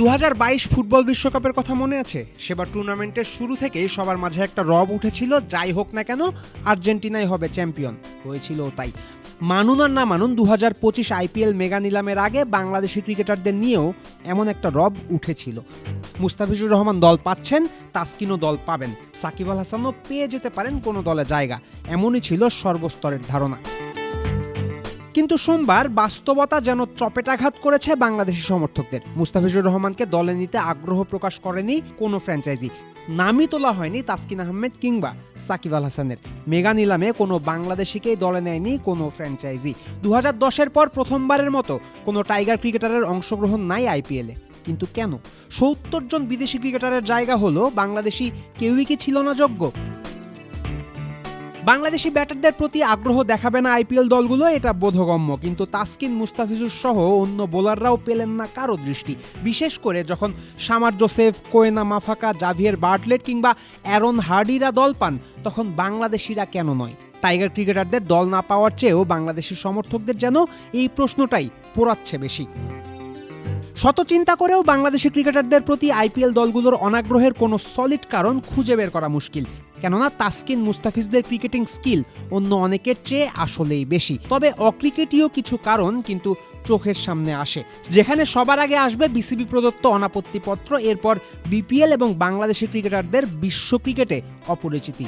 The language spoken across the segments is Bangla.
দু হাজার বাইশ ফুটবল বিশ্বকাপের কথা মনে আছে? সেবার টুর্নামেন্টের শুরু থেকেই সবার মাঝে একটা রব উঠেছিল, যাই হোক না কেন, আর্জেন্টিনাই হবে চ্যাম্পিয়ন। হয়েছিল তাই। মানুন আর না মানুন দু হাজার পঁচিশ আইপিএল মেগা নিলামের আগে বাংলাদেশি ক্রিকেটারদের নিয়েও এমন একটা রব উঠেছিল। মুস্তাফিজুর রহমান দল পাচ্ছেন, তাসকিনও দল পাবেন। সাকিব আল হাসানও পেয়ে যেতে পারেন কোনো দলে জায়গা। এমনই ছিল সর্বস্তরের ধারণা। কিন্তু সোমবার বাস্তবতা যেন চপেটাঘাত করেছে বাংলাদেশি সমর্থকদের। মুস্তাফিজুর রহমানকে দলে নিতে আগ্রহ প্রকাশ করেনি কোনো ফ্র্যাঞ্চাইজি। নামই তোলা হয়নি তাসকিন আহমেদ কিংবা সাকিব আল হাসানের। মেগা নিলামে কোনো বাংলাদেশিকেই দলে নেয়নি কোনো ফ্র্যাঞ্চাইজি। দু হাজার দশের পর প্রথমবারের মতো কোনো টাইগার ক্রিকেটারের অংশগ্রহণ নাই আইপিএলে কিন্তু কেন? সত্তর জন বিদেশি ক্রিকেটারের জায়গা হলো বাংলাদেশি কেউই কি ছিল না যোগ্য? বাংলাদেশি ব্যাটারদের প্রতি আগ্রহ দেখাবে না আইপিএল দলগুলো, এটা বোধগম্য। কিন্তু তাসকিন, মুস্তাফিজুর সহ অন্য বোলাররাও পেলেন না কারও দৃষ্টি। বিশেষ করে যখন Shamar Joseph, Kwena Maphaka, Xavier Bartlett কিংবা অ্যারন হার্ডিরা দল পান, তখন বাংলাদেশিরা কেন নয়? টাইগার ক্রিকেটারদের দল না পাওয়ার চেয়েও বাংলাদেশের সমর্থকদের যেন এই প্রশ্নটাই পোড়াচ্ছে বেশি। শত চিন্তা করেও বাংলাদেশি ক্রিকেটারদের প্রতি আইপিএল দলগুলোর অনাগ্রহের কোনো সলিড কারণ খুঁজে বের করা মুশকিল। কেননা তাসকিন মুস্তাফিজদের ক্রিকেটিং স্কিল অন্য অনেকের চেয়ে আসলেই বেশি। তবে অক্রিকেটীয় কিছু কারণ কিন্তু চোখের সামনে আসে। যেখানে সবার আগে আসবে বিসিবি প্রদত্ত অনাপত্তিপত্র, এরপর বিপিএল এবং বাংলাদেশি ক্রিকেটারদের বিশ্ব ক্রিকেটে অপরিচিতি।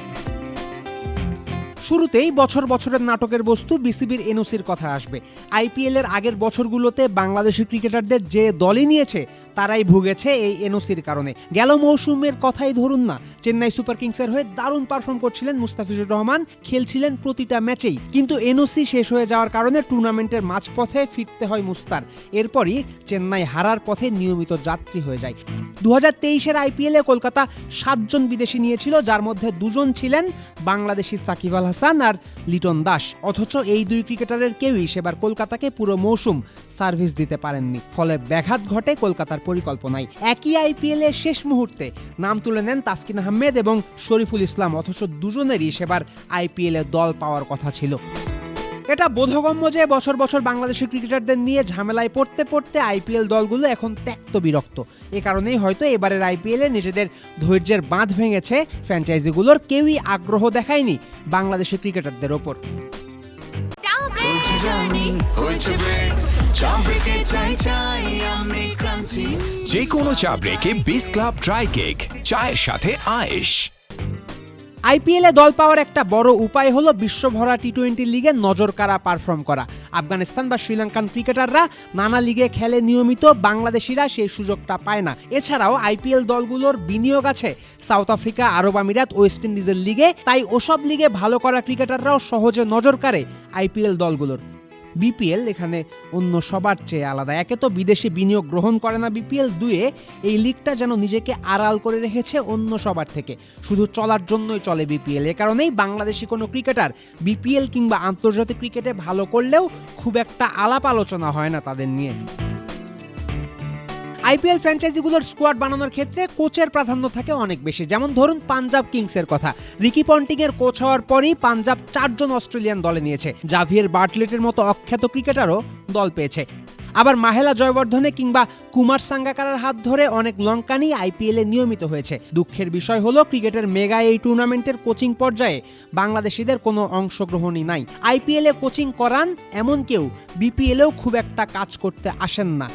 শুরুতেই বছর বছরের নাটকের বস্তু বিসিবির এনওসির কথা আসবে। আইপিএল এর আগের বছরগুলোতে বাংলাদেশি ক্রিকেটারদের যে দলই নিয়েছে তারাই ভুগেছে এই এনওসির কারণে। গেল মৌসুমের কথাই ধরুন না। চেন্নাই সুপার কিংসের হয়ে দারুণ পারফর্ম করছিলেন মুস্তাফিজুর রহমান, খেলছিলেন প্রতিটা ম্যাচেই। কিন্তু এনওসি শেষ হয়ে যাওয়ার কারণে টুর্নামেন্টের মাঝপথে ফিরতে হয় মুস্তার। এরপরই চেন্নাই হারার পথে নিয়মিত যাত্রী হয়ে যায়। দু হাজার তেইশের আইপিএলে কলকাতা সাতজন বিদেশি নিয়েছিল, যার মধ্যে দুজন ছিলেন বাংলাদেশি সাকিব আল হাসান আর লিটন দাস। অথচ এই দুই ক্রিকেটারের কেউই, সেবার কলকাতাকে পুরো মৌসুম সার্ভিস দিতে পারেননি। ফলে ব্যাঘাত ঘটে কলকাতার পরিকল্পনায়। একই আইপিএলে শেষ মুহূর্তে নাম তুলে নেন তাসকিন আহমেদ এবং শরীফুল ইসলাম, অথচ দুজনেরই সেবার আইপিএলে দল পাওয়ার কথা ছিল। এটা বোধগম্য যে বছর বছর বাংলাদেশের ক্রিকেটারদের নিয়ে ঝামেলায় পড়তে পড়তে আইপিএল দলগুলো এখন ত্যক্ত বিরক্ত। এ কারণেই হয়তো এবারের আইপিএলে নিজেদের ধৈর্যের বাঁধ ভেঙেছে ফ্র্যাঞ্চাইজিগুলোর কেউই আগ্রহ দেখায়নি বাংলাদেশের ক্রিকেটারদের ওপর। যে কোনো চা ব্রেকে বিস ক্লাব ড্রাই কেক চায়ের সাথে আয়েশ। আইপিএলে দল পাওয়ার একটা বড় উপায় হলো বিশ্বভরা টি টোয়েন্টি লিগে নজর কাড়া পারফর্ম করা। আফগানিস্তান বা শ্রীলঙ্কান ক্রিকেটাররা নানা লিগে খেলে নিয়মিত বাংলাদেশিরা সেই সুযোগটা পায় না। এছাড়াও আইপিএল দলগুলোর বিনিয়োগ আছে। সাউথ আফ্রিকা, আরব আমিরাত, ওয়েস্ট ইন্ডিজের লিগে তাই ওসব লিগে ভালো করা ক্রিকেটাররাও সহজে নজর কাড়ে আইপিএল দলগুলোর। বিপিএল এখানে অন্য সবার চেয়ে আলাদা। একে তো বিদেশি বিনিয়োগ গ্রহণ করে না বিপিএল দুয়ে, এই লিগটা যেন নিজেকে আড়াল করে রেখেছে অন্য সবার থেকে। শুধু চলার জন্যই চলে বিপিএল, এ কারণেই বাংলাদেশি কোনো ক্রিকেটার বিপিএল কিংবা আন্তর্জাতিক ক্রিকেটে ভালো করলেও খুব একটা আলাপ আলোচনা হয় না তাদের নিয়ে। আইপিএল ফ্র্যাঞ্চাইজিগুলোর স্কোয়াড বানানোর ক্ষেত্রে কোচের প্রাধান্য থাকে অনেক বেশি। যেমন ধরুন পাঞ্জাব কিংসের কথা। রিকি পন্টিং এর কোচ হওয়ার পরই পাঞ্জাব চারজন অস্ট্রেলিয়ান দলে নিয়েছে। জাভিয়ের বার্টলেটের মতো অখ্যাত ক্রিকেটারও দল পেয়েছে। আবার মাহেলা জয়বর্ধনে কিংবা কুমার সাঙ্গাকারার হাত ধরে অনেক লঙ্কানি আইপিএলে নিয়মিত হয়েছে। দুঃখের বিষয় হলো, ক্রিকেটের মেগা এই টুর্নামেন্টের কোচিং পর্যায়ে বাংলাদেশিদের কোনো অংশগ্রহণই নাই। আইপিএলে কোচিং করান এমন কেউ, বিপিএলেও খুব একটা কাজ করতে আসেন না।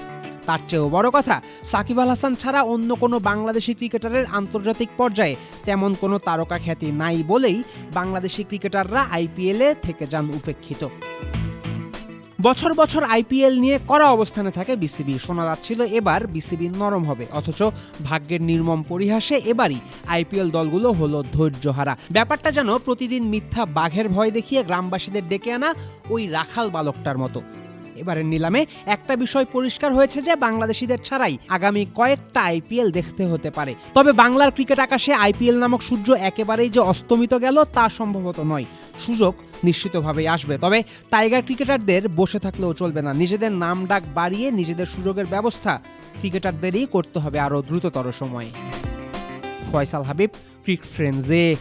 তার চেয়েও বড় কথা, সাকিব আল হাসান ছাড়া অন্য কোনো বাংলাদেশি ক্রিকেটারের আন্তর্জাতিক পর্যায়ে তেমন কোনো তারকা খ্যাতি নাই বলেই বাংলাদেশি ক্রিকেটাররা আইপিএলে থেকে যান উপেক্ষিত। বছর বছর আইপিএল নিয়ে কড়া অবস্থানে থাকে বিসিবি। শোনা যাচ্ছিল এবার বিসিবি নরম হবে, অথচ ভাগ্যের নির্মম পরিহাসে এবারই আইপিএল দলগুলো হলো ধৈর্যহারা ব্যাপারটা যেন প্রতিদিন মিথ্যা বাঘের ভয় দেখিয়ে গ্রামবাসীদের ডেকে আনা ওই রাখাল বালকটার মতো। এবারের নিলামে একটা বিষয় পরিষ্কার হয়েছে যে বাংলাদেশিদের ছাড়াই আগামী কয়েকটা আইপিএল দেখতে হতে পারে। তবে বাংলার ক্রিকেট আকাশে আইপিএল নামক সূর্য একেবারেই যে অস্তমিত গেল তা সম্ভবত নয়। সুযোগ নিশ্চিতভাবেই আসবে। তবে টাইগার ক্রিকেটারদের বসে থাকলেও চলবে না। নিজেদের নাম ডাক বাড়িয়ে নিজেদের সুযোগের ব্যবস্থা ক্রিকেটারদেরই করতে হবে আরও দ্রুততর সময়ে। ফয়সাল হাবিব, ক্রিক ফ্রেন্ডসে।